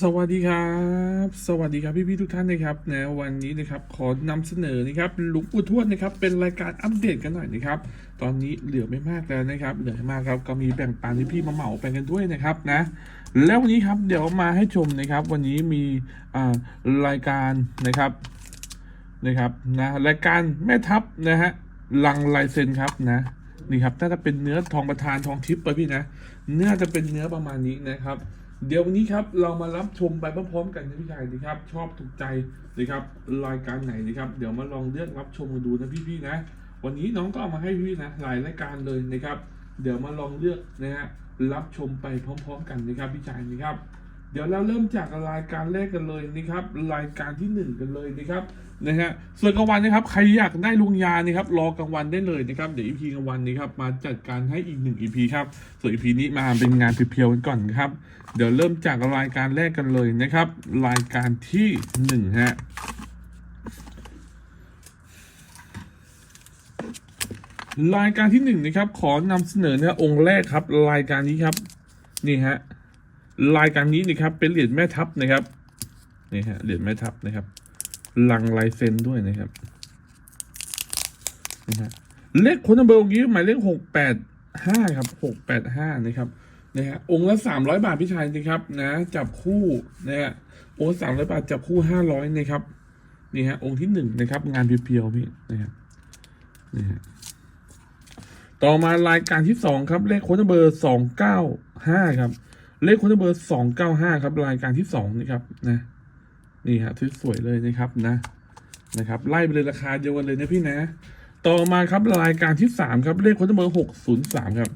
สวัสดีครับ สวัสดีครับพี่พี่ทุกท่านนะครับนะวันนี้นะครับขอนำเสนอนะครับหลุงปู่ทวดนะครับ เป็นรายการอัปเดตกันหน่อยนะครับ ตอนนี้เหลือไม่มากแล้วนะครับ เหลือไม่มากครับก็มีแบ่งปันให้พี่มาเหมาไปกันด้วยนะครับนะ แล้ววันนี้ครับเดี๋ยวมาให้ชมนะครับ วันนี้มีอ่ารายการนะครับนะครับนะรายการแม่ทัพนะฮะลังลายเซ็นครับนะนี่ครับน่าจะเป็นเนื้อทองประธานทองทิพย์ไปพี่นะน่าจะเป็นเนื้อประมาณนี้นะครับ เดี๋ยววันนี้ครับเรามารับชมไปพร้อมๆกันนะพี่ชายนะครับ ชอบถูกใจนะครับรายการไหนนะครับ เดี๋ยวมาลองเลือกรับชมกันดูนะพี่ๆนะ วันนี้น้องก็เอามาให้พี่นะหลายรายการเลยนะครับ เดี๋ยวมาลองเลือกนะฮะรับชมไปพร้อม ๆ กันนะครับพี่ชายนะครับ เดี๋ยวเราเริ่มจากรายการแรกกันเลยนะครับ รายการที่หนึ่งกันเลยนะครับนะฮะส่วนกลางวันนะครับใครอยากได้ลุงยานะครับรอกลางวันได้เลยนะครับเดี๋ยวอีพีกลางวันนี้ครับมาจัดการให้อีกหนึ่งอีพีครับส่วนอีพีนี้มาเป็นงานเพียวๆกันก่อนครับ เดี๋ยวเริ่มจากรายการแรกกันเลยนะครับ รายการที่หนึ่งฮะรายการที่หนึ่งนะครับขอนำเสนอเนะองค์แรกครับ รายการนี้ครับนี่ฮะ รายการนี้นะครับ เป็นเหรียญแม่ทัพนะครับนี่ฮะเหรียญแม่ทัพนะครับลังลายเซ็นด้วยนะครับนี่ฮะเลขคนนัมเบอร์องค์นี้หมายเลขหกแปดห้าครับหกแปดห้านะครับนะฮะองค์ละสามร้อยบาทพี่ชายนะครับ นะจับคู่นะฮะองค์สามร้อยบาทจับคู่ห้าร้อยนะครับนี่ฮะองค์ที่หนึ่งนะครับ งานเพียวๆพี่นะครับนี่ฮะต่อมารายการที่สองครับ เลขคนนัมเบอร์สองเก้าห้าครับ เลขคนนัมเบอร์สองเก้าห้าครับรายการที่สองนะครับนะนี่ฮะสวยๆเลยนะครับนะนะครับ ไล่ไปเลยราคาเดียวกันเลยนะพี่นะ ต่อมาครับรายการที่สามครับเลขโค้ดเบอร์หกศูนย์สามครับ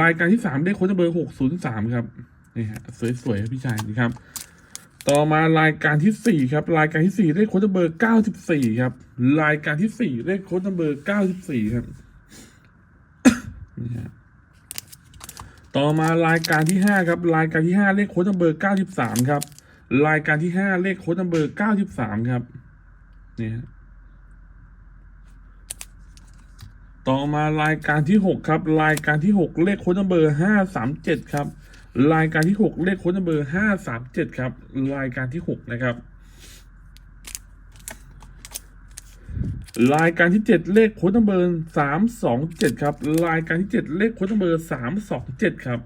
รายการที่สามเลขโค้ดเบอร์หกศูนย์สามครับนี่ฮะสวยๆครับพี่ชายนี่ครับ ต่อมารายการที่สี่ครับ รายการที่สี่เลขโค้ดเบอร์เก้าสิบสี่ครับ รายการที่สี่เลขโค้ดเบอร์เก้าสิบสี่ครับนี่ฮะ ต่อมารายการที่ห้าครับ รายการที่ห้าเลขโค้ดเบอร์เก้าสิบสามครับ รายการที่ห้าเลขโค้ดเบอร์เก้าสิบสามครับนี่ฮะต่อมารายการที่หกครับ รายการที่หกเลขโค้ดเบอร์ห้าสามเจ็ดครับ รายการที่หกเลขโค้ดเบอร์ห้าสามเจ็ดครับ รายการที่หกนะครับ รายการที่เจ็ดเลขโค้ดเบอร์สามสองเจ็ดครับ รายการที่เจ็ดเลขโค้ดเบอร์สามสองเจ็ดครับ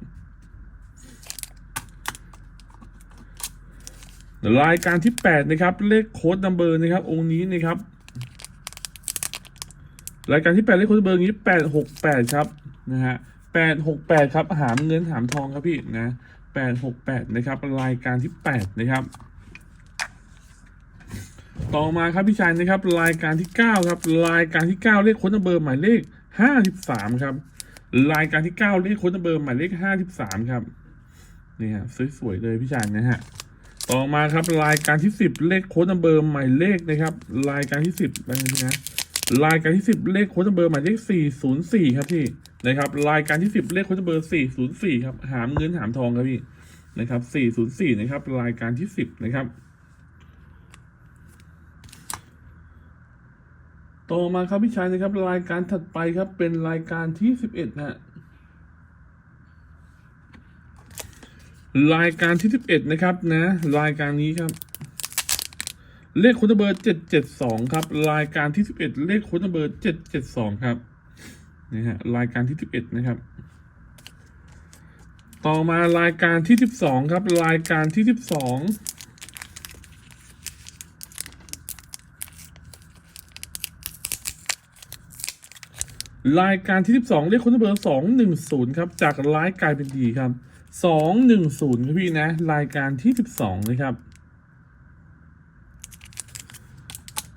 รายการที่แปดนะครับ เลขโค้ดนัมเบอร์นะครับ องค์นี้นะครับ รายการที่แปดเลขโค้ดเบอร์นี้แปดหกแปดครับนะฮะแปดหกแปดครับ หามเงินหามทองครับพี่นะแปดหกแปดนะครับ รายการที่แปดนะครับ ต่อมาครับพี่ชายนะครับ รายการที่เก้าครับ รายการที่เก้าเลขค้ดเบอร์หมายเลขห้าสิบสามครับ รายการที่เก้าเลขค้ดเบอร์หมายเลขห้าสิบสามครับนี่ฮะสวยๆเลยพี่ชายนะฮะต่อมาครับรายการที่สิบเลขโค้ดนัมเบอร์หมายเลขนะครับ รายการที่สิบอะไรนะรายการที่สิบเลขโค้ดนัมเบอร์หมายเลขสี่ศูนย์สี่ครับพี่นะครับ รายการที่สิบเลขโค้ดนัมเบอร์สี่ศูนย์สี่ครับ หามเงินหามทองครับพี่นะครับสี่ศูนย์สี่นะครับ รายการที่สิบนะครับ ต่อมาครับพี่ชายนะครับ รายการถัดไปครับ เป็นรายการที่สิบเอ็ดนะฮะรายการที่สิบเอ็ดนะครับนะ รายการนี้ครับ เลขค้ดเบอร์เจ็ดเจ็ดสองครับ รายการที่สิบเอ็ดเลขค้ดเบอร์เจ็ดเจ็ดสองครับนี่ฮะรายการที่สิบเอ็ดนะครับ ต่อมารายการที่สิบสองครับ รายการที่สิบสอง รายการที่สิบสองเลขค้ดเบอร์สองหนึ่งศูนย์ครับ จากร้ายกลายเป็นดีครับสองหนึ่งศูนย์ครับพี่นะ รายการที่สิบสองนะครับ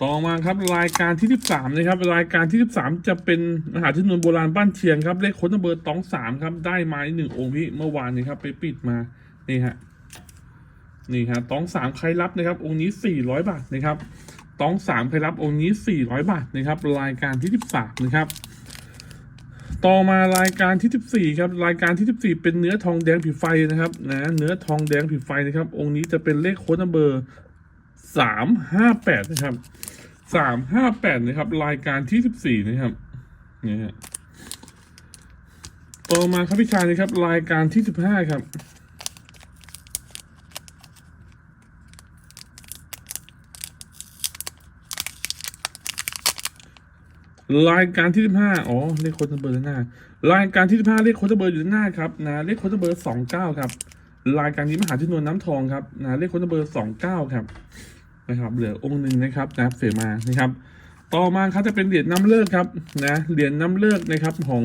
ต่อมาครับรายการที่สิบสามนะครับ รายการที่สิบสามจะเป็นมหาชนวนโบราณบ้านเชียงครับ เลขค้นเบอร์ตองสามครับ ได้มาหนึ่งองค์พี่เมื่อวานนี้ครับ ไปปิดมา นี่ฮะ นี่ฮะตองสามใครรับนะครับ องค์นี้สี่ร้อยบาทนะครับตองสามใครรับองค์นี้สี่ร้อยบาทนะครับ รายการที่สิบสามนะครับ ต่อมารายการที่ 14 ครับ รายการที่ 14 เป็นเนื้อทองแดงผิวไฟนะครับนะเนื้อทองแดงผิวไฟนะครับ องค์นี้จะเป็นเลขโค้ดนัมเบอร์สามห้าแปดนะครับสามห้าแปดนะครับ รายการที่ 14 นะครับนี่ฮะต่อมาครับพี่ชายนะครับ รายการที่ 15 ครับ รายการที่สิบห้าอ๋อ เลขโค้ดนัมเบอร์หน้า รายการที่สิบห้าเลขโค้ดนัมเบอร์อยู่หน้าครับ นะ เลขโค้ดนัมเบอร์สองเก้าครับ รายการนี้มหาที่นวลน้ำทองครับ นะ เลขโค้ดนัมเบอร์สองเก้าครับ นะครับ เหลือองค์หนึ่งนะครับ นะเสมา นะครับ ต่อมาครับจะเป็นเหรียญน้ำเลิกครับ นะ เหรียญน้ำเลิกนะครับของ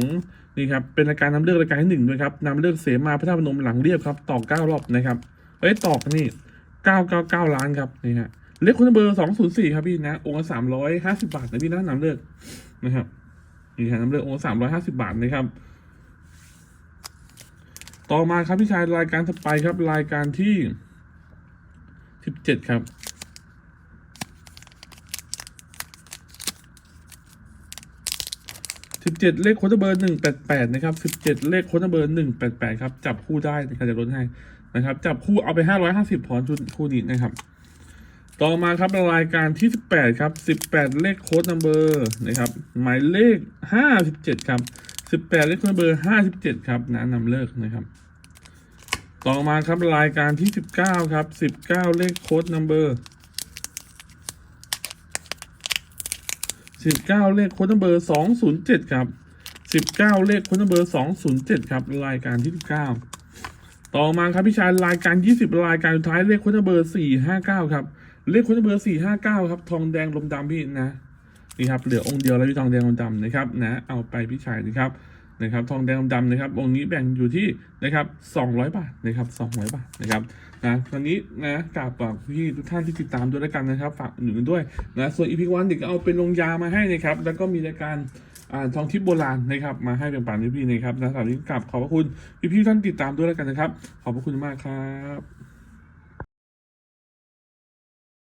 นี่ครับ เป็นรายการน้ำเลิกรายการที่หนึ่งด้วยครับน้ำเลิกเสมาพระธาตุพนมหลังเรียบครับ ต่อเก้ารอบนะครับ เอ้ยตอกนี่เก้าเก้าเก้าล้านครับ นี่ฮะเลขคุณเบอร์สองศูนย์สี่ครับพี่นะ องค์ละสามร้อยห้าสิบาทนะพี่นะน้ำเลิก นะครับนี่ฮะน้ำเลิกองค์ละสามร้อยห้าสิบาทนะครับ ต่อมาครับพี่ชายรายการถัดไปครับ รายการที่สิบเจ็ดครับสิบเจ็ดเลขโค้ดเบอร์หนึ่งแปดแปดนะครับสิบเจ็ดเลขโค้ดเบอร์หนึ่งแปดแปดครับ จับคู่ได้นะครับจะลดให้นะครับ จับคู่เอาไปห้าร้อยห้าสิบพรชุดคู่นี้นะครับ ต่อมาครับรายการที่สิบแปดครับสิบแปดเลขโค้ดนัมเบอร์นะครับหมายเลขห้าสิบเจ็ดครับสิบแปดเลขโค้ดนัมเบอร์ห้าสิบเจ็ดครับนะนำเลิกนะครับ ต่อมาครับรายการที่สิบเก้าครับสิบเก้าเลขโค้ดนัมเบอร์สิบเก้าเลขโค้ดนัมเบอร์สองศูนย์เจ็ดครับสิบเก้าเลขโค้ดนัมเบอร์สองศูนย์เจ็ดครับ รายการที่สิบเก้าต่อมาครับพี่ชายรายการยี่สิบรายการสุดท้ายเลขโค้ดนัมเบอร์สี่ห้าเก้าครับ เลขคนเบอร์สี่ห้าเก้าครับทองแดงลมดำพี่นะนี่ครับเหลือองค์เดียวแล้วพี่ทองแดงลมดำนะครับนะเอาไปพี่ชายนะครับนะครับทองแดงลมดำนะครับองค์นี้แบ่งอยู่ที่นะครับ200บาทนะครับ200บาทนะครับนะวันนี้นะกราบฝากพี่ทุกท่านที่ติดตามด้วยแล้วกันนะครับฝากหนุนด้วยนะส่วนอีพีวันเด็กก็เอาเป็นลงยามาให้นะครับแล้วก็มีรายการอ่าทองทิพย์โบราณนะครับมาให้เป็นป่านพี่ๆนะครับนะสำหรับนี้กราบขอบพระคุณพี่ๆท่านติดตามด้วยแล้วกันนะครับ ขอบพระคุณมากครับ